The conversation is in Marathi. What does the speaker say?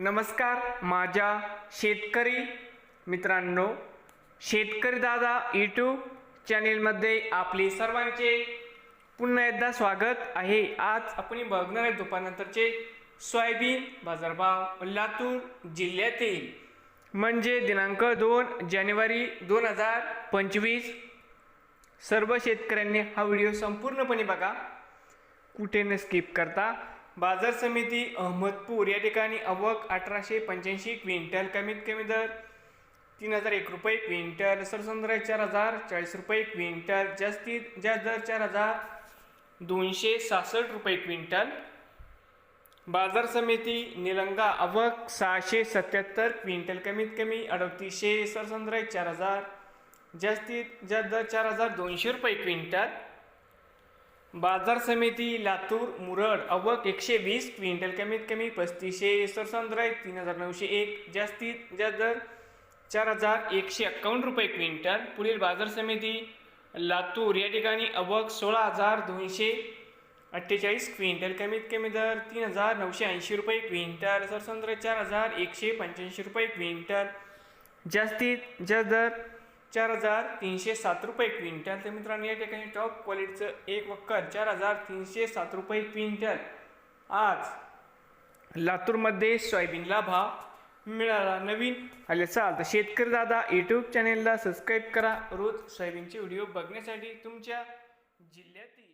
नमस्कार माझ्या शेतकरी मित्रांनो शेतकरी दादा यूट्यूब चॅनेलमध्ये आपले सर्वांचे पुन्हा एकदा स्वागत आहे. आज आपण बघणार आहे दुपारनंतरचे सोयाबीन बाजारभाव लातूर जिल्ह्यातील म्हणजे दिनांक दोन जानेवारी दोन हजार पंचवीस. सर्व शेतकऱ्यांनी हा व्हिडिओ संपूर्णपणे बघा. कुठे न स्किप करता. बाजार समिती अहमदपूर या ठिकाणी अवक अठराशे पंच्याऐंशी क्विंटल कमीत कमी दर तीन हजार एक रुपये क्विंटल सरसंद्र चार हजार चाळीस रुपये क्विंटल जास्तीत जास्त दर चार हजार दोनशे सहासष्ट रुपये क्विंटल. बाजार समिती निलंगा अवक सहाशे सत्याहत्तर क्विंटल कमीत कमी अडतीसशे सरसंद्र चार हजार जास्तीत जास्त दर चार हजार दोनशे रुपये क्विंटल. बाजार समिती लातूर मुरड अवक एकशे वीस क्विंटल कमीत कमी पस्तीसशे सरसंद्राय तीन हजार नऊशे एक जास्तीत जास्त दर चार हजार एकशे एक्कावन्न रुपये क्विंटल. पुढील बाजार समिती लातूर या ठिकाणी अवक सोळा हजार दोनशे अठ्ठेचाळीस क्विंटल कमीत कमी दर तीन हजार नऊशे ऐंशी रुपये क्विंटल. सरसंद्राय चार हजार एकशे पंच्याऐंशी रुपये क्विंटल. जास्तीत जास्त दर चार हजार तीनशे सात रुपये क्विंटल. तर मित्रांनो या ठिकाणी टॉप क्वालिटीचं एक वक्कर चार हजार तीनशे सात रुपये क्विंटल. आज लातूरमध्ये सोयाबीनला भाव मिळाला नवीन. आले चाल तर शेतकरी दादा यूट्यूब चॅनेलला सबस्क्राईब करा. रोज सोयाबीनचे व्हिडिओ बघण्यासाठी तुमच्या जिल्ह्यातील